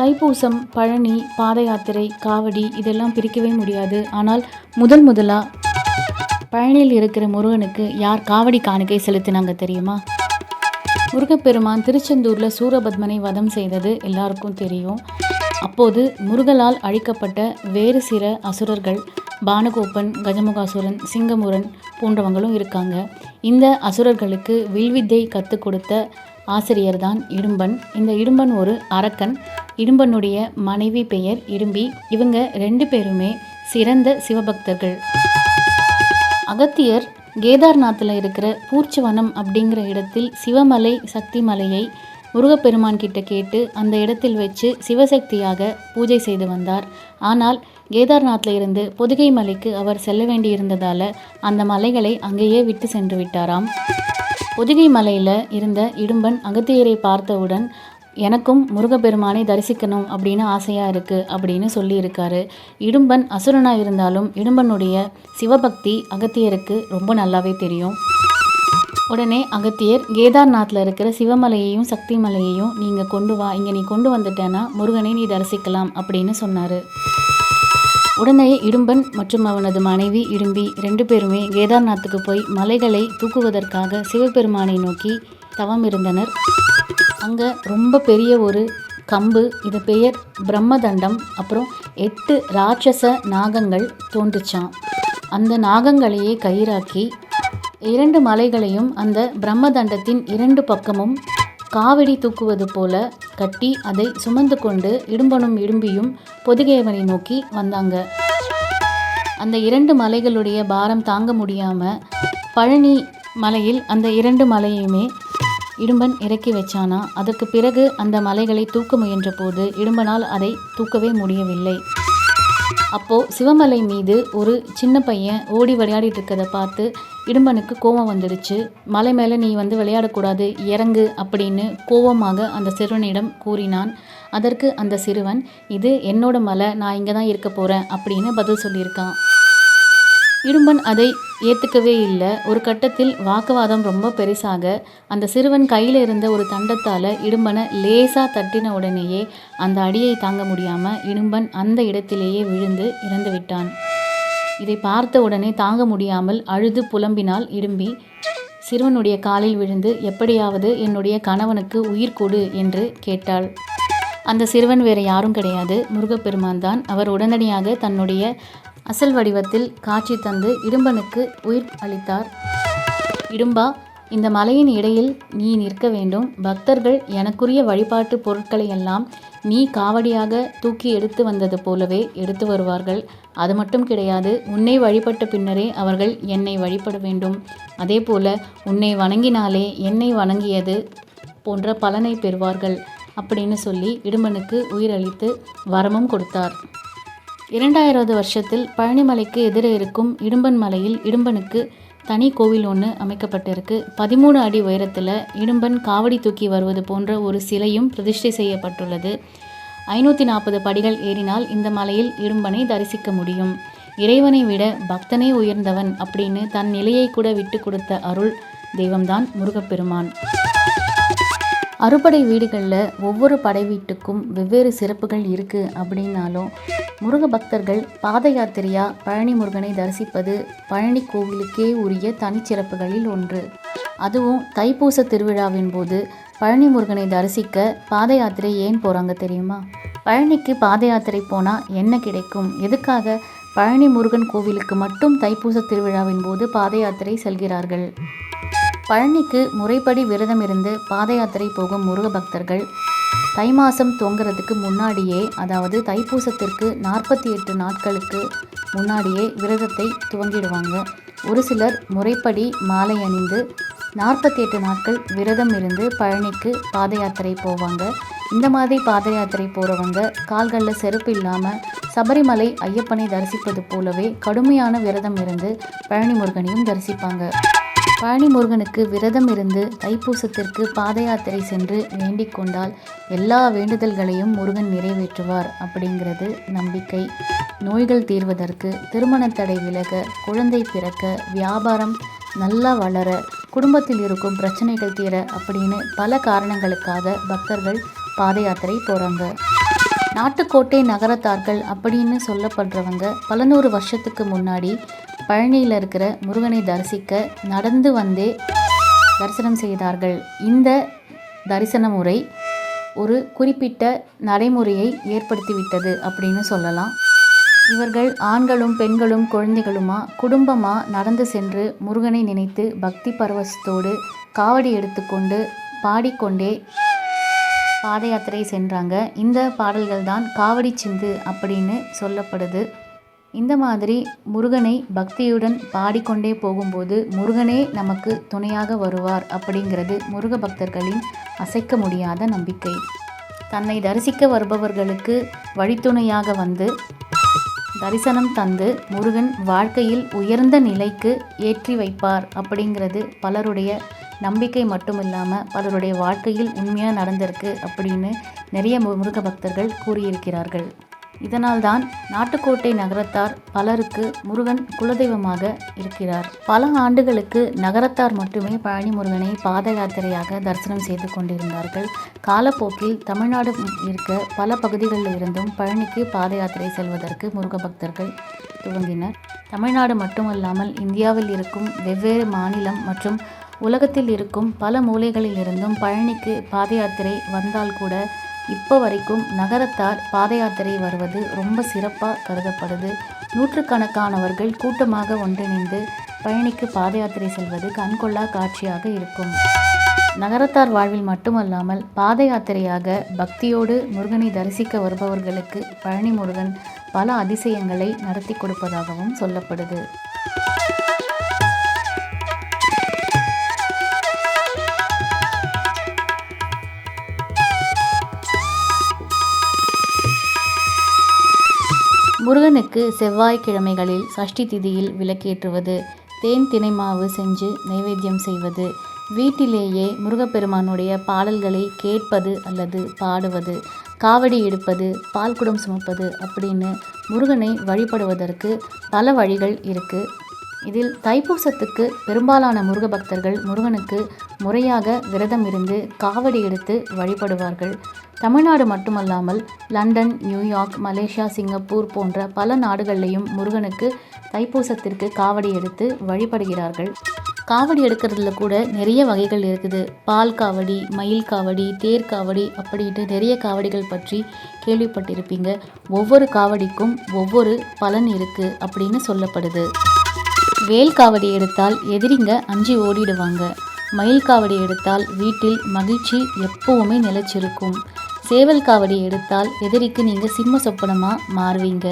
தைப்பூசம் பழனி பாத யாத்திரை காவடி இதெல்லாம் பிரிக்கவே முடியாது. ஆனால் முதல் முதலாக பழனியில் இருக்கிற முருகனுக்கு யார் காவடி காணிக்கை செலுத்தினாங்க தெரியுமா? முருகப்பெருமான் திருச்செந்தூரில் சூரபத்மனை வதம் செய்தது எல்லாருக்கும் தெரியும். அப்போது முருகலால் அழிக்கப்பட்ட வேறு சில அசுரர்கள் பானகோப்பன் கஜமுகாசுரன் சிங்கமுரன் போன்றவங்களும் இருக்காங்க. இந்த அசுரர்களுக்கு வில்வித்தை கற்றுக் கொடுத்த ஆசிரியர் தான் இடும்பன். இந்த இடும்பன் ஒரு அரக்கன். இடும்பனுடைய மனைவி பெயர் இடும்பி. இவங்க ரெண்டு பேருமே சிறந்த சிவபக்தர்கள். அகத்தியர் கேதார்நாத்தில் இருக்கிற பூர்ச்சவனம் அப்படிங்கிற இடத்தில் சிவமலை சக்தி மலையை முருகப்பெருமான் கிட்ட கேட்டு அந்த இடத்தில் வச்சு சிவசக்தியாக பூஜை செய்து வந்தார். ஆனால் கேதார்நாத்தில் இருந்து பொதுகை மலைக்கு அவர் செல்ல வேண்டியிருந்ததால் அந்த மலைகளை அங்கேயே விட்டு சென்று விட்டாராம். பொதிகை மலையில் இருந்த இடும்பன் அகத்தியரை பார்த்தவுடன் எனக்கும் முருகப்பெருமானை தரிசிக்கணும் அப்படின்னு ஆசையாக இருக்குது அப்படின்னு சொல்லியிருக்காரு. இடும்பன் அசுரனாக இருந்தாலும் இடும்பனுடைய சிவபக்தி அகத்தியருக்கு ரொம்ப நல்லாவே தெரியும். உடனே அகத்தியர் கேதார்நாத்தில் இருக்கிற சிவமலையையும் சக்தி மலையையும் நீங்கள் கொண்டு வா இங்கே நீ கொண்டு வந்துட்டேன்னா முருகனை நீ தரிசிக்கலாம் அப்படின்னு சொன்னார். உடனே இடும்பன் மற்றும் அவனது மனைவி இடும்பி ரெண்டு பேருமே கேதார்நாத்துக்கு போய் மலைகளை தூக்குவதற்காக சிவபெருமானை நோக்கி தவம் இருந்தனர் அங்கே ரொம்ப பெரிய ஒரு கம்பு இது பெயர் பிரம்மதண்டம். அப்புறம் எட்டு ராட்சச நாகங்கள் தோன்றுச்சான் அந்த நாகங்களையே கயிறாக்கி இரண்டு மலைகளையும் அந்த பிரம்மதண்டத்தின் இரண்டு பக்கமும் காவடி தூக்குவது போல கட்டி அதை சுமந்து கொண்டு இடும்பனும் இடும்பியும் பொதுகேவனை நோக்கி வந்தாங்க. அந்த இரண்டு மலைகளுடைய பாரம் தாங்க முடியாமல் பழனி மலையில் அந்த இரண்டு மலையுமே இடும்பன் இறக்கி வச்சானா? அதற்கு பிறகு அந்த மலைகளை தூக்க முயன்ற போது இடும்பனால் அதை தூக்கவே முடியவில்லை. அப்போது சிவமலை மீது ஒரு சின்ன பையன் ஓடி விளையாடிட்டு இருக்கதை பார்த்து இடும்பனுக்கு கோபம் வந்துடுச்சு. மலை மேலே நீ வந்து விளையாடக்கூடாது இறங்கு அப்படின்னு கோபமாக அந்த சிறுவனிடம் கூறினான். அதற்கு அந்த சிறுவன் இது என்னோட மலை நான் இங்கே தான் இருக்க போகிறேன் அப்படின்னு பதில் சொல்லியிருக்கான். இடும்பன் அதை ஏற்றுக்கவே இல்லை. ஒரு கட்டத்தில் வாக்குவாதம் ரொம்ப பெருசாக அந்த சிறுவன் கையில் இருந்த ஒரு தண்டத்தால் இடும்பனை லேசாக தட்டின உடனேயே அந்த அடியை தாங்க முடியாமல் இடும்பன் அந்த இடத்திலேயே விழுந்து இறந்து விட்டான். இதை பார்த்த உடனே தாங்க முடியாமல் அழுது புலம்பினால் இடும்பி. சிறுவனுடைய காலில் விழுந்து எப்படியாவது என்னுடைய கணவனுக்கு உயிர் கொடு என்று கேட்டாள். அந்த சிறுவன் வேறு யாரும் கிடையாது. முருகப்பெருமான் தான். அவர் உடனடியாக தன்னுடைய அசல் வடிவத்தில் காட்சி தந்து இடும்பனுக்கு உயிர் அளித்தார். இடும்பா இந்த மலையின் இடையில் நீ நிற்க வேண்டும். பக்தர்கள் எனக்குரிய வழிபாட்டு பொருட்களை எல்லாம் நீ காவடியாக தூக்கி எடுத்து வந்தது போலவே எடுத்து வருவார்கள். அது மட்டும் கிடையாது உன்னை வழிபட்ட பின்னரே அவர்கள் என்னை வழிபட வேண்டும். அதே போல உன்னை வணங்கினாலே என்னை வணங்கியது போன்ற பலனை பெறுவார்கள். அப்படின்னு சொல்லி இடும்பனுக்கு உயிரளித்து வரமும் கொடுத்தார். இரண்டாயிராவது வருஷத்தில் பழனிமலைக்கு எதிரே இருக்கும் இடும்பன் மலையில் இடும்பனுக்கு தனி கோவில் ஒன்று அமைக்கப்பட்டிருக்கு. பதிமூணு அடி உயரத்தில் இடும்பன் காவடி தூக்கி வருவது போன்ற ஒரு சிலையும் பிரதிஷ்டை செய்யப்பட்டுள்ளது. ஐநூற்றி நாற்பது படிகள் ஏறினால் இந்த மலையில் இடும்பனை தரிசிக்க முடியும். இறைவனை விட பக்தனே உயர்ந்தவன் அப்படின்னு தன் நிலையை கூட விட்டு கொடுத்த அருள் தெய்வம்தான் முருகப்பெருமான். அறுபடை வீடுகளில் ஒவ்வொரு படை வீட்டுக்கும் வெவ்வேறு சிறப்புகள் இருக்குது அப்படின்னாலும் முருக பக்தர்கள் பாத யாத்திரையாக பழனி முருகனை தரிசிப்பது பழனி கோவிலுக்கே உரிய தனிச்சிறப்புகளில் ஒன்று. அதுவும் தைப்பூச திருவிழாவின் போது பழனி முருகனை தரிசிக்க பாத யாத்திரை ஏன் போகிறாங்க தெரியுமா? பழனிக்கு பாத யாத்திரை போனால் என்ன கிடைக்கும்? எதுக்காக பழனி முருகன் கோவிலுக்கு மட்டும் தைப்பூச திருவிழாவின் போது பாத யாத்திரை செல்கிறார்கள்? பழனிக்கு முறைப்படி விரதம் இருந்து பாத யாத்திரை போகும் முருக பக்தர்கள் தை மாதம் தோங்கிறதுக்கு முன்னாடியே அதாவது தைப்பூசத்திற்கு நாற்பத்தி எட்டு நாட்களுக்கு முன்னாடியே விரதத்தை துவங்கிடுவாங்க. ஒரு சிலர் முறைப்படி மாலை அணிந்து நாற்பத்தி எட்டு நாட்கள் விரதம் இருந்து பழனிக்கு பாத யாத்திரை போவாங்க. இந்த மாதிரி பாத யாத்திரை போகிறவங்க கால்களில் செருப்பு இல்லாமல் சபரிமலை ஐயப்பனை தரிசிப்பது போலவே கடுமையான விரதம் இருந்து பழனி முருகனையும் தரிசிப்பாங்க. பழனி முருகனுக்கு விரதம் இருந்து தைப்பூசத்திற்கு பாத யாத்திரை சென்று வேண்டிக் கொண்டால் எல்லா வேண்டுதல்களையும் முருகன் நிறைவேற்றுவார் அப்படிங்கிறது நம்பிக்கை. நோய்கள் தீர்வதற்கு திருமண தடை விலக குழந்தை பிறக்க வியாபாரம் நல்லா வளர குடும்பத்தில் இருக்கும் பிரச்சனைகள் தீர அப்படின்னு பல காரணங்களுக்காக பக்தர்கள் பாத யாத்திரை போகிறாங்க நாட்டுக்கோட்டை நகரத்தார்கள் அப்படின்னு சொல்லப்படுறவங்க பல நூறு வருஷத்துக்கு முன்னாடி பழனியில் இருக்கிற முருகனை தரிசிக்க நடந்து வந்தே தரிசனம் செய்தார்கள். இந்த தரிசன முறை ஒரு குறிப்பிட்ட நடைமுறையை ஏற்படுத்திவிட்டது அப்படின்னு சொல்லலாம். இவர்கள் ஆண்களும் பெண்களும் குழந்தைகளுமா குடும்பமாக நடந்து சென்று முருகனை நினைத்து பக்தி பரவசத்தோடு காவடி எடுத்துக்கொண்டு பாடிக்கொண்டே பாத யாத்திரை சென்றாங்க. இந்த பாடல்கள் தான் காவடி சிந்து அப்படின்னு சொல்லப்படுது. இந்த மாதிரி முருகனை பக்தியுடன் பாடிக்கொண்டே போகும்போது முருகனே நமக்கு துணையாக வருவார் அப்படிங்கிறது முருக பக்தர்களின் அசைக்க முடியாத நம்பிக்கை. தன்னை தரிசிக்க வருபவர்களுக்கு வழித்துணையாக வந்து தரிசனம் தந்து முருகன் வாழ்க்கையில் உயர்ந்த நிலைக்கு ஏற்றி வைப்பார் அப்படிங்கிறது பலருடைய நம்பிக்கை மட்டும் இல்லாமல் பலருடைய வாழ்க்கையில் உண்மையாக நடந்திருக்கு அப்படின்னு நிறைய மு- முருக பக்தர்கள் கூறியிருக்கிறார்கள். இதனால்தான் நாட்டுக்கோட்டை நகரத்தார் பலருக்கு முருகன் குலதெய்வமாக இருக்கிறார். பல ஆண்டுகளுக்கு நகரத்தார் மட்டுமே பழனி முருகனை பாத யாத்திரையாக தரிசனம் செய்து கொண்டிருந்தார்கள். காலப்போக்கில் தமிழ்நாடு இருக்க பல பகுதிகளில் இருந்தும் பழனிக்கு பாத யாத்திரை செல்வதற்கு முருக பக்தர்கள் துவங்கினர். தமிழ்நாடு மட்டுமல்லாமல் இந்தியாவில் இருக்கும் வெவ்வேறு மாநிலம் மற்றும் உலகத்தில் இருக்கும் பல மூலைகளிலிருந்தும் பழனிக்கு பாத யாத்திரை வந்தால் கூட இப்போ வரைக்கும் நகரத்தார் பாத யாத்திரை வருவது ரொம்ப சிறப்பாக கருதப்படுது. நூற்றுக்கணக்கானவர்கள் கூட்டமாக ஒன்றிணைந்து பழனிக்கு பாத யாத்திரை செல்வது கண்கொள்ளா காட்சியாக இருக்கும். நகரத்தார் வாழ்வில் மட்டுமல்லாமல் பாத யாத்திரையாக பக்தியோடு முருகனை தரிசிக்க வருபவர்களுக்கு பழனி முருகன் பல அதிசயங்களை நடத்தி கொடுப்பதாகவும் சொல்லப்படுது. முருகனுக்கு செவ்வாய்க்கிழமைகளில் சஷ்டி திதியில் விளக்கேற்றுவது தேன் தினை மாவு செஞ்சு நைவேத்தியம் செய்வது வீட்டிலேயே முருகப்பெருமானுடைய பாடல்களை கேட்பது அல்லது பாடுவது காவடி எடுப்பது பால்குடம் சுமப்பது அப்படின்னு முருகனை வழிபடுவதற்கு பல வழிகள் இருக்குது இதில் தைப்பூசத்துக்கு பெரும்பாலான முருக பக்தர்கள் முருகனுக்கு முறையாக விரதம் இருந்து காவடி எடுத்து வழிபடுவார்கள். தமிழ்நாடு மட்டுமல்லாமல் லண்டன் நியூயார்க் மலேசியா சிங்கப்பூர் போன்ற பல நாடுகள்லையும் முருகனுக்கு தைப்பூசத்திற்கு காவடி எடுத்து வழிபடுகிறார்கள். காவடி எடுக்கிறதுல கூட நிறைய வகைகள் இருக்குது. பால் காவடி மயில் காவடி தேர் காவடி அப்படின்ட்டு நிறைய காவடிகள் பற்றி கேள்விப்பட்டிருப்பீங்க. ஒவ்வொரு காவடிக்கும் ஒவ்வொரு பலன் இருக்குது அப்படின்னு சொல்லப்படுது. வேல் காவடி எடுத்தால் எதிரிங்க அஞ்சு ஓடிடுவாங்க. மயில் காவடி எடுத்தால் வீட்டில் மகிழ்ச்சி எப்பவுமே நிலைச்சிருக்கும். சேவல் காவடி எடுத்தால் எதிரிக்கு நீங்கள் சிம்ம சொப்பனமாக மாறுவீங்க.